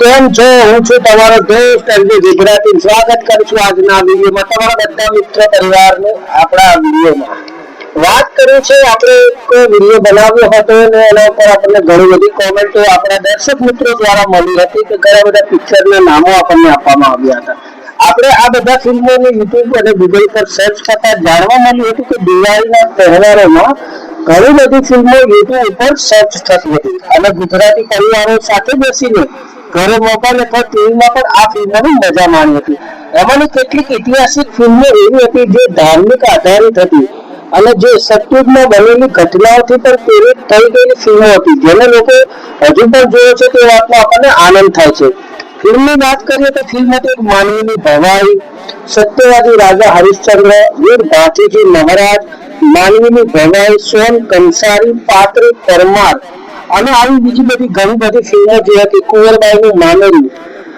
કેમ છો? હું છું તમારો દોસ્ત એમડી ગુજરાતી સ્વાગત કરું છું આજના વિડીયોમાં. તમારા બધા મિત્ર પરિવારને આપણા વિડીયોમાં. વાત કરી છે આપણે એક વીડિયો બનાવ્યો હતો અને એના ઉપર આપણને ઘણી બધી કોમેન્ટો આપણા દર્શક મિત્રો દ્વારા મળી હતી કે ઘણા બધા પિક્ચરના નામો આપણને આપવામાં આવ્યા હતા. આપણે આ બધા ફિલ્મોને યુટ્યુબ અને ગૂગલ પર સર્ચ કરતા જાણવા મળ્યું હતું કે દિવાળીના તહેવારોમાં ઘણી બધી ફિલ્મો યુટ્યુબ ઉપર સર્ચ થતી હતી. અને ગુજરાતી પરિવારો સાથે બેસીને ઘરે મોબાઈલ અથવા ટીવીમાં પણ આ ફિલ્મોની મજા માણી હતી. એમાંની કેટલીક ઐતિહાસિક ફિલ્મો એવી હતી જે ધાર્મિક આધારિત હતી અને જે સતયુગમાં બનેલી ઘટનાઓથી પણ પ્રેરિત થઈ ગયેલી ફિલ્મો હતી. જેને લોકો હજુ પણ જોયો છે તે વાતનો આપણને આનંદ થાય છે. ફિલ્મની વાત કરીએ તો ફિલ્મ હતી એક માનવીની ભવાઈ, સત્યવાદી રાજા હરિશ્ચંદ્ર, વીર ભાતીજી મહારાજ, માનવીની ભવાઈ, સોન કંસારી, પાત્રી પરમાર અને આવી બીજી બધી ઘણી બધી ફિલ્મો જે હતી કુંવરબાઈનું મામેરું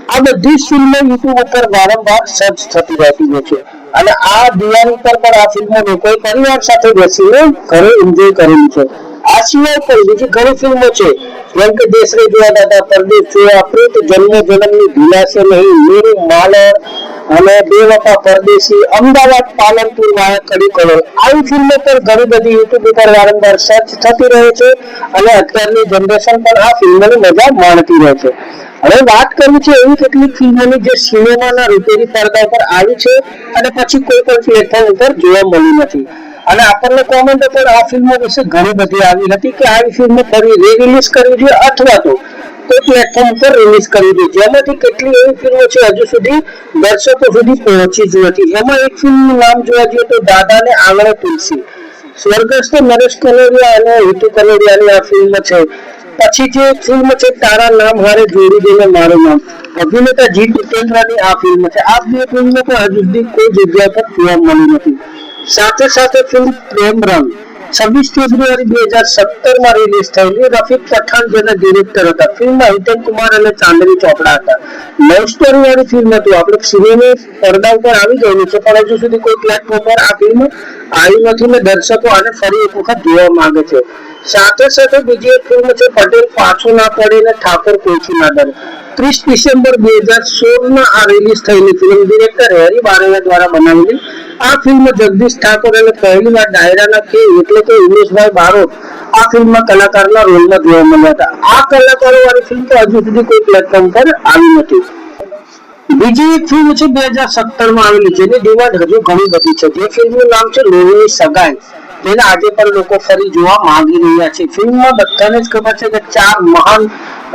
આ બધી જ ફિલ્મો યુટ્યુબ ઉપર વારંવાર સર્ચ થતી રહેતી હોય છે. અને આ દિવાળી પર પણ આ ફિલ્મો લોકોએ પરિવાર સાથે બેસીને ઘરે એન્જોય કરેલી છે. આ સિવાય પણ બીજી ઘણી ફિલ્મો છે. જેમ કે દેશરે જોયા દાદા પરદેશ જોયા, પ્રેત જન્મ જન્મની ભૂલાશે નહીં, મેરું માલર અને બે વફા પરદેશી અમદાવાદ, પાલનપુર વાળા કડી કરો આવી ફિલ્મો પર ઘણી બધી યુટ્યુબ ઉપર વારંવાર સર્ચ થતી રહે છે અને અત્યારની જનરેશન પણ આ ફિલ્મોની મજા માણતી રહે છે. હવે વાત કરવી છે એવી કેટલીક ફિલ્મોની જે સિનેમાના રૂપેરી પડદા પર આવી છે અને પછી કોઈ પણ પ્લેટફોર્મ ઉપર જોવા મળી નથી. અને આપણને કોમેન્ટ ઉપર આ ફિલ્મો વિશે ઘણી બધી આવી હતી કે આવી ફિલ્મ ફરી રિલીઝ કરવી જોઈએ અથવા તો કોઈ પ્લેટફોર્મ પર રિલીઝ કરી દીધી જેમાંથી કેટલી એવી ફિલ્મો છે હજુ સુધી દર્શકો સુધી પહોંચી જ નથી. એમાં એક ફિલ્મનું નામ જોવા જઈએ તો દાદાને આંગણે તુલસી. સ્વર્ગસ્થ નરેશ કનોડિયા અને હિતુ કનોડિયાની આ ફિલ્મ છે. પછી જે ફિલ્મ છે તારા નામ હારે જોડી દેને મારું નામ. અભિનેતા જી જીતેન્દ્રની આ ફિલ્મ છે. આ બે ફિલ્મો પણ હજુ સુધી કોઈ જગ્યા પર જોવા મળી નથી. સાથે સાથે ફિલ્મ પ્રેમ રંગ. છવ્વીસ ફેબ્રુઆરી બે હજાર સત્તરમાં રિલીઝ થયેલી રફીક પઠાણ જેના ડિરેક્ટર હતા. ફિલ્મમાં હિતેન કુમાર અને ચાંદની ચોપડા હતા. લવ સ્ટોરી વાળી ફિલ્મ હતું. આપણે સિનેમા પડદા ઉપર આવી ગયેલું છે, પણ હજુ સુધી કોઈ પ્લેટફોર્મ પર આ ફિલ્મ આવી નથી ને દર્શકો આને ફરી એક વખત જોવા માંગે છે. સાથે સાથે બીજી એક ફિલ્મ છે, પટેલ પાછું ના પડે ને ઠાકોર કોચી ના ડરે. ત્રીસ ડિસેમ્બર બે હજાર સોળમાં આ રિલીઝ થયેલી ફિલ્મ ડિરેક્ટર હેરી બારૈયા દ્વારા બનાવેલી. આ ફિલ્મ જગદીશ ઠાકોર અને પહેલી વાર ડાયરાના કે એટલે કે ઉમેશભાઈ બારોટ આ ફિલ્મમાં કલાકારના રોલમાં જોવા મળ્યા હતા. આ કલાકારો વાળી ફિલ્મ તો હજુ સુધી કોઈ પ્લેટફોર્મ પર આવી નથી. બીજી એક ફિલ્મ છે બે હજાર સત્તરમાં આવેલી જેની ડિમાન્ડ હજુ ઘણી બધી છે. જે ફિલ્મનું નામ છે લોહીની સગાઈ. જેને આજે પણ લોકો ફરી જોવા માંગી રહ્યા છે. ફિલ્મમાં બધાને જ ખબર છે કે ચાર મહાન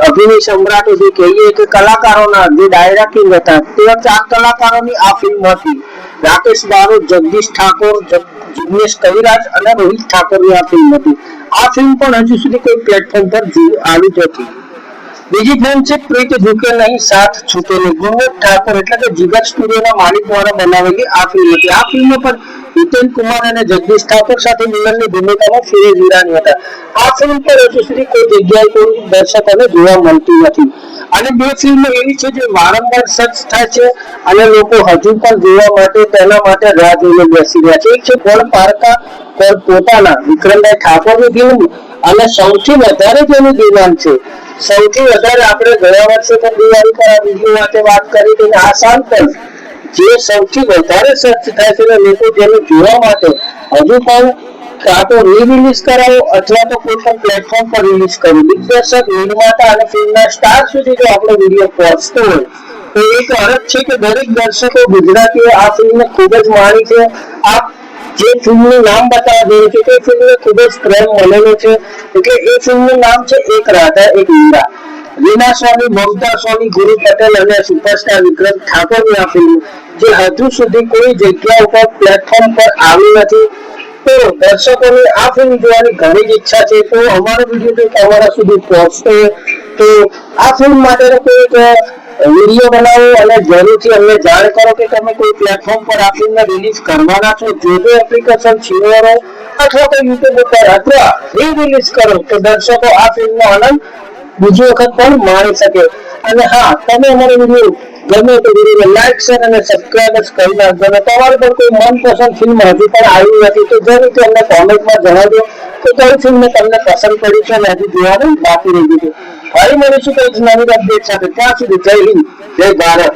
અભિનય સમ્રાટો જે કહીએ કે કલાકારોના જે ડાયરા કિંગ હતા તેવા ચાર કલાકારોની આ ફિલ્મ હતી. રાકેશ બારોટ જગદીશ ઠાકોર જિગ્નેશ કવિરાજ અને રોહિત ઠાકોરની આ ફિલ્મ હતી. આ ફિલ્મ પણ હજુ સુધી કોઈ પ્લેટફોર્મ પર આવી નથી બીજી ફિલ્મ છે, પ્રીત ઝુકે નહીં સાથ છૂટે નહીં ગુણવત ઠાકોર એટલે કે જીગર સ્ટુડિયોના માલિક દ્વારા બનાવેલી આ ફિલ્મ હતી. આ ફિલ્મ પર હિતેન કુમાર અને જગદીશ ઠાકોર સાથે મિલનની ભૂમિકામાં ફિરોઝ ઈરાની હતા. આ ફિલ્મ પર હજુ સુધી કોઈ જગ્યાએ કોઈ દર્શકોને જોવા મળતી નથી. અને બે ફિલ્મ એવી છે જે વારંવાર સર્ચ થાય છે અને લોકો હજુ પણ જોવા માટે, તેના માટે રાહ જોઈને બેસી રહ્યા છે. એક છે કોણ પારકા, કોણ પોતાના, વિક્રમભાઈ ઠાકોરની ફિલ્મ અને સૌથી વધારે તેનું ડિમાન્ડ છે. સૌથી વધારે આપણે ગયા વર્ષે પણ દિવાળી પર આ વીડિયો માટે વાત કરી હતી આ સાલ જે સૌથી વધારે સર્ચ થાય છે લોકો જેને જોવા માટે, હજુ પણ કાં તો રિલીઝ કરાવો અથવા તો કોઈ પણ પ્લેટફોર્મ પર રિલીઝ કરો. દિગ્દર્શક, નિર્માતા અને ફિલ્મના સ્ટાર સુધી જો આપણો વીડિયો પહોંચતો હોય, તો એક અરજ છે કે દરેક દર્શકો ગુજરાતીઓ આ ફિલ્મને ખૂબ જ માણી છે. આ જે ફિલ્મનું નામ બતાવવા દે છે તે ફિલ્મને ખૂબ જ પ્રેમ મળેલો છે એટલે એ ફિલ્મનું નામ છે એક રાધા, એક મીરા. રીના સ્વામી મમતા સ્વામી ગુરુ પટેલ અને સુપરસ્ટાર વિક્રમ ઠાકોરની આ ફિલ્મ, જે હજુ સુધી કોઈ જગ્યા ઉપર પ્લેટફોર્મ પર આવી નથી. તો દર્શકોની આ ફિલ્મ જોવાની ઘણી જ ઈચ્છા છે. તો અમારો વીડિયો જો તમારા સુધી પહોંચતો. તો આ ફિલ્મ માટેનો કોઈક વીડિયો બનાવો અને જરૂરથી અમને જાણ કરો કે તમે કોઈ પ્લેટફોર્મ પર આ ફિલ્મને રિલીઝ કરવાના છો. જોજો એપ્લિકેશન છીનવાનો, અથવા તો યુટ્યુબ ઉપર અથવા રી રિલીઝ કરો, તો દર્શકો આ ફિલ્મનો આનંદ બીજી વખત પણ માણી શકે. અને હા, તમે અમારો વીડિયો ગમે તો વીડિયો લાઈક શેર અને સબસ્ક્રાઇબ કરી નાખજો. અને તમારું પણ કોઈ મનપસંદ ફિલ્મ હજી પણ આવી નથી, તો જરૂરથી અમને કોમેન્ટમાં જણાવજો તો કઈ ફિલ્મ તમને પસંદ પડી છે અને હજી જોવાનું બાકી રહી ગયું ફરી મળીશું કંઈક નવી અપડેટ સાથે. ત્યાં સુધી જય હિન્દ, જય ભારત.